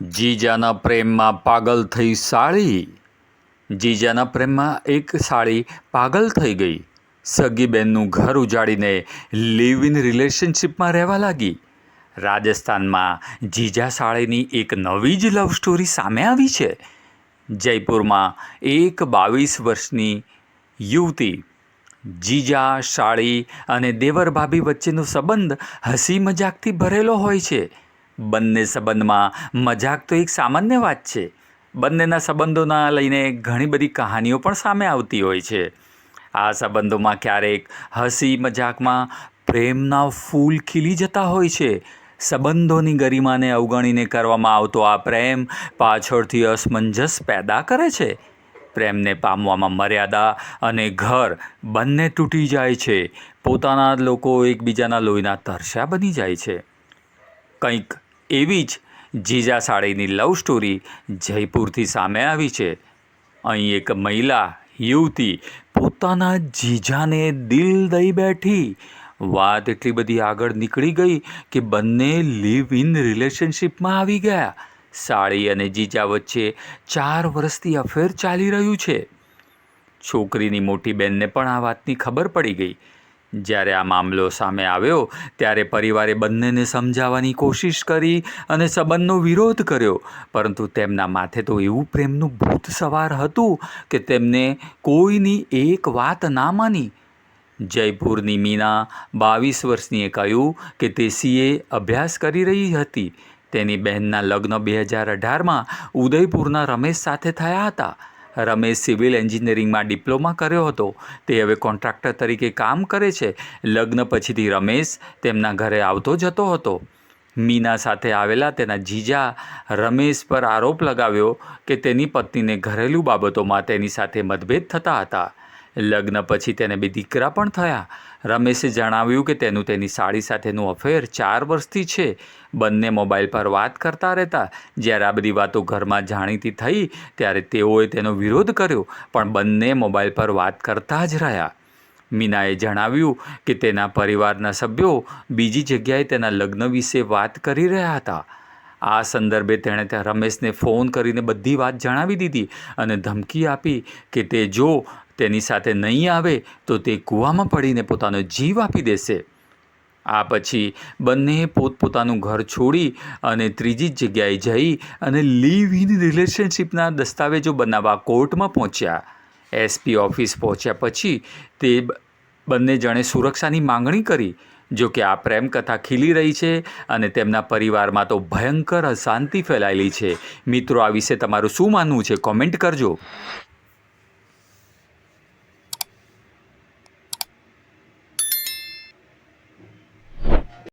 જીજાના પ્રેમમાં પાગલ થઈ સાળી. જીજાના પ્રેમમાં એક સાળી પાગલ થઈ ગઈ. સગી બહેનનું ઘર ઉજાડીને લિવ ઇન રિલેશનશિપમાં રહેવા લાગી. રાજસ્થાનમાં જીજા સાળીની એક નવી જ લવ સ્ટોરી સામે આવી છે. જયપુરમાં એક બાવીસ વર્ષની યુવતી. જીજા, સાળી અને દેવર ભાભી વચ્ચેનો સંબંધ હસી મજાકથી ભરેલો હોય છે. બંને સંબંધમાં મજાક તો એક સામાન્ય વાત છે. બંનેના સંબંધોના લઈને ઘણી બધી કહાનીઓ પણ સામે આવતી હોય છે. આ સંબંધોમાં ક્યારેક હસી મજાકમાં પ્રેમના ફૂલ ખીલી જતા હોય છે. સંબંધોની ગરિમાને અવગણીને કરવામાં આવતો આ પ્રેમ પાછળથી અસમંજસ પેદા કરે છે. પ્રેમને પામવામાં મર્યાદા અને ઘર બંને તૂટી જાય છે. પોતાના લોકો એકબીજાના લોહીના તરસ્યા બની જાય છે. કંઈક એવી જ જીજા સાળીની લવ સ્ટોરી જયપુરથી સામે આવી છે. અહીં એક મહિલા, યુવતી પોતાના જીજાને દિલ દઈ બેઠી. વાત એટલી બધી આગળ નીકળી ગઈ કે બંને લિવ ઇન રિલેશનશિપમાં આવી ગયા. સાળી અને જીજા વચ્ચે ચાર વર્ષથી અફેર ચાલી રહ્યું છે. છોકરીની મોટી બહેનને પણ આ વાતની ખબર પડી ગઈ. જ્યારે આ મામલો સામે આવ્યો, ત્યારે પરિવારે બંનેને સમજાવવાની કોશિશ કરી અને સંબંધનો વિરોધ કર્યો. પરંતુ તેમના માથે તો એવું પ્રેમનું ભૂત સવાર હતું કે તેમને કોઈની એક વાત ના માની. જયપુરની મીના બાવીસ વર્ષનીએ કહ્યું કે તે સીએ અભ્યાસ કરી રહી હતી. તેની બહેનના લગ્ન બે હજાર અઢારમાં ઉદયપુરના રમેશ સાથે થયા હતા. રમેશ સિવિલ એન્જિનિયરિંગમાં ડિપ્લોમા કર્યો હતો. તે હવે કોન્ટ્રાક્ટર તરીકે કામ કરે છે. લગ્ન પછીથી રમેશ તેમના ઘરે આવતો જતો હતો. મીના સાથે આવેલા તેના જીજા રમેશ પર આરોપ લગાવ્યો કે તેની પત્નીને ઘરેલું બાબતોમાં તેની સાથે મતભેદ થતા હતા. લગ્ન પછી તેને બે દીકરા પણ થયા. રમેશે જણાવ્યું કે તેનું તેની સાડી સાથેનું અફેર ચાર વર્ષથી છે. બંને મોબાઈલ પર વાત કરતા રહેતા. જ્યારે આ બધી વાતો ઘરમાં જાણીતી થઈ, ત્યારે તેઓએ તેનો વિરોધ કર્યો, પણ બંને મોબાઈલ પર વાત કરતા જ રહ્યા. મીનાએ જણાવ્યું કે તેના પરિવારના સભ્યો બીજી જગ્યાએ તેના લગ્ન વિશે વાત કરી રહ્યા હતા. આ સંદર્ભે તેણે ત્યાં રમેશને ફોન કરીને બધી વાત જણાવી દીધી અને ધમકી આપી કે તે જો તેની સાથે નહીં આવે તો તે કૂવામાં પડીને પોતાનો જીવ આપી દેશે. આ પછી બંને પોતપોતાનું ઘર છોડી અને ત્રીજી જગ્યાએ જઈ અને લીવ ઇન રિલેશનશિપના દસ્તાવેજો બનાવવા કોર્ટમાં પહોંચ્યા. એસપી ઓફિસ પહોંચ્યા પછી તે બંને જણે સુરક્ષાની માંગણી કરી જો કે આ પ્રેમ કથા ખીલી રહી છે અને તેમના પરિવારમાં તો ભયંકર અશાંતિ ફેલાયેલી છે. મિત્રો, આ વિશે તમારું શું માનવું છે? કોમેન્ટ કરજો.